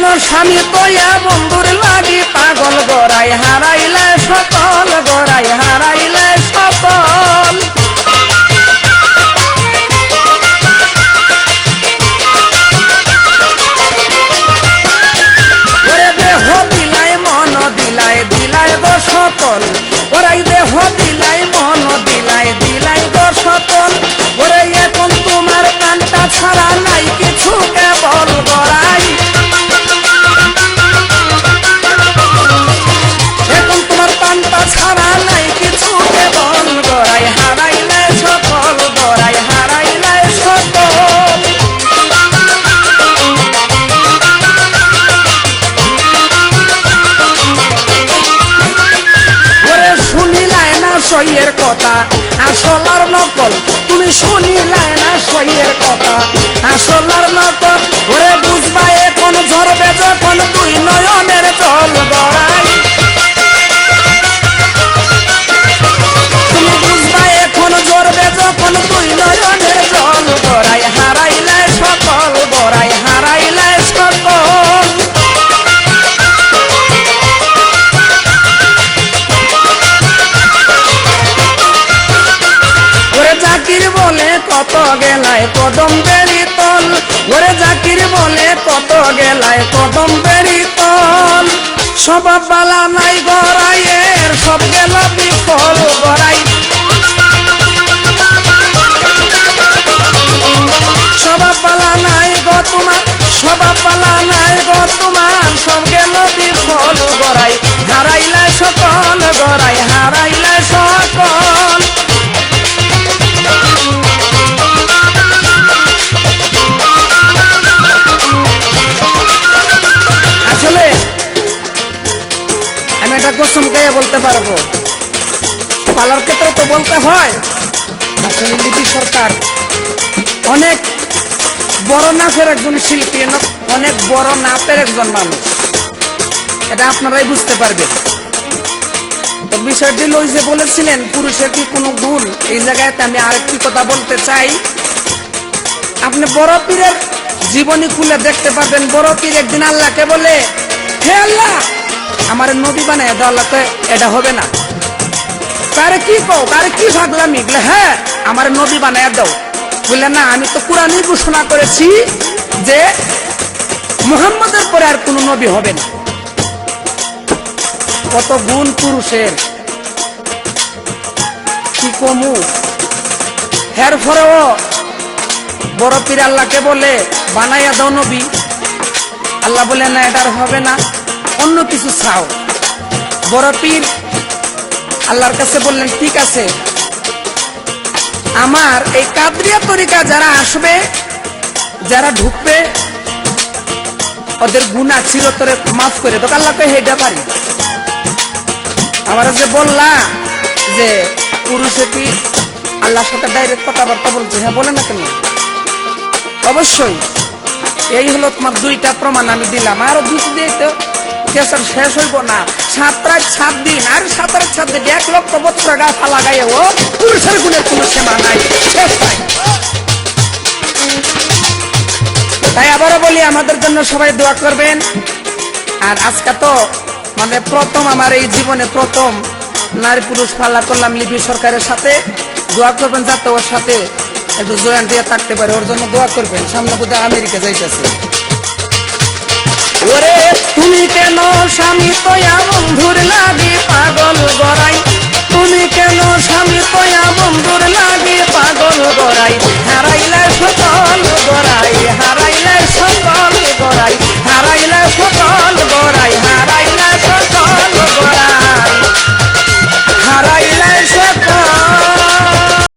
কেন স্বামী তৈয়া বন্ধুর লাগি পাগল গড়াই হারাইলে সকল গড়াই হারাইলে সকল সইয়ের কথা আসলার নকল তুমি শুনিলে না সইয়ের কথা। কত গেলায় কদম বেরি তল? ওরে জাকির বলে কত গেলায় কদম বেরি তল? সব নাই গড়াইয়ের, সব গেল বিফল একটা কসম গায়ে বলতে পারব? পালার ক্ষেত্রে তো বলতে হয় লিপি সরকার অনেক বড় নাচের একজন শিল্পী, অনেক বড় নাচের একজন মানুষ। এটা আপনারাই বুঝতে পারবেন। তো বিষয়টি ওই যে বলেছিলেন, পুরুষের কি কোনো গুণ? এই জায়গায় আমি আরেকটি কথা বলতে চাই। আপনি বড় পীরের জীবনী খুলে দেখতে পারবেন। বড় পীর একদিন আল্লাহকে বলে, হে আল্লাহ আমার নবী বানায় কয়, এটা হবে না। তারে কি কও তারে কি ভাগলামি বলে হ্যাঁ আমার নবী বানায় দাও। বললে না আমি তো কোরআনই ঘোষণা করেছি যে মুহাম্মদের পরে আর কোনো নবী হবে না। কত গুণ পুরুষের। কি কমু? হের ফরেও বড় পীর আল্লাহকে বলে বানাইয়া দাও নবী। আল্লাহ বলে না এটা আর হবে না। অন্য কিছু চাও। বড় পীর আল্লাহর কাছে বললেন, ঠিক আছে। আমার এই কাদরিয়া তরিকা যারা আসবে, যারা ঢুকবে, ওদের গুণা চিরতরে মাফ করে তো আল্লাহ কই হেটা পারি। আমার যে বললা যে, পুরুষে কি আল্লাহর সাথে ডাইরেক্ট কথাবার্তা বলছে। হ্যাঁ বলে না কেন? অবশ্যই। এই হলো তোমার দুইটা প্রমাণ আমি দিলাম। আরও দুই দিয়ে কেসার শেষ হইব না। সাত রাত সাত দিন, আর সাত রাত সাত দিন, এক লক্ষ বছর গাছা ও পুরুষের গুণের কোনো সীমা নাই। শেষ নাই। তাই আবারও বলি, আমাদের জন্য সবাই দোয়া করবেন। আর আজকে তো মানে প্রথম আমার এই জীবনে প্রথম নারী পুরুষ পাল্লা করলাম লিপি সরকারের সাথে। দোয়া করবেন যাতে ওর সাথে একটু জয়েন্ট দিয়ে থাকতে পারে, ওর জন্য দোয়া করবেন। সামনে বোধহয় আমেরিকা যাইতেছে। ওরে তুমি কেন স্বামী? তোয়া বন্ধুর লাগি পাগল গড়াই। তুমি কেন স্বামী?